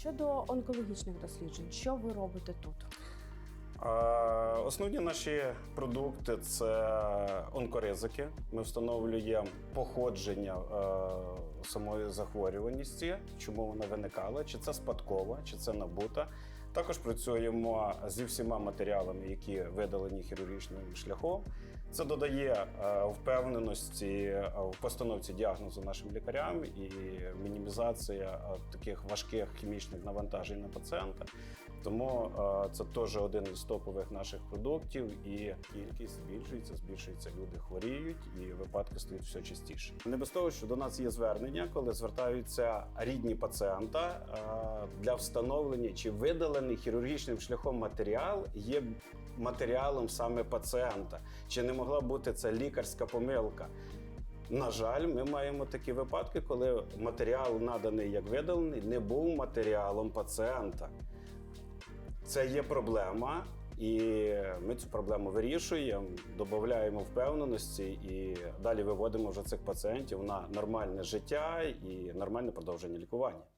щодо онкологічних досліджень, що ви робите тут? Основні наші продукти це онкоризики. Ми встановлюємо походження е, самої захворюваності, чому вона виникала, чи це спадкова, чи це набута. Також працюємо зі всіма матеріалами, які видалені хірургічним шляхом. Це додає е, впевненості е, в постановці діагнозу нашим лікарям і мінімізація е, таких важких хімічних навантажень на пацієнта. Тому е, це теж один із топових наших продуктів, і кількість збільшується, збільшується. Люди хворіють, і випадки стають все частіше. Не без того, що до нас є звернення, коли звертаються рідні пацієнта е, для встановлення чи видалений хірургічним шляхом матеріал є матеріалом саме пацієнта, чи не могла бути це лікарська помилка. На жаль, ми маємо такі випадки, коли матеріал, наданий як видалений, не був матеріалом пацієнта. Це є проблема, і ми цю проблему вирішуємо, додаємо впевненості і далі виводимо вже цих пацієнтів на нормальне життя і нормальне продовження лікування.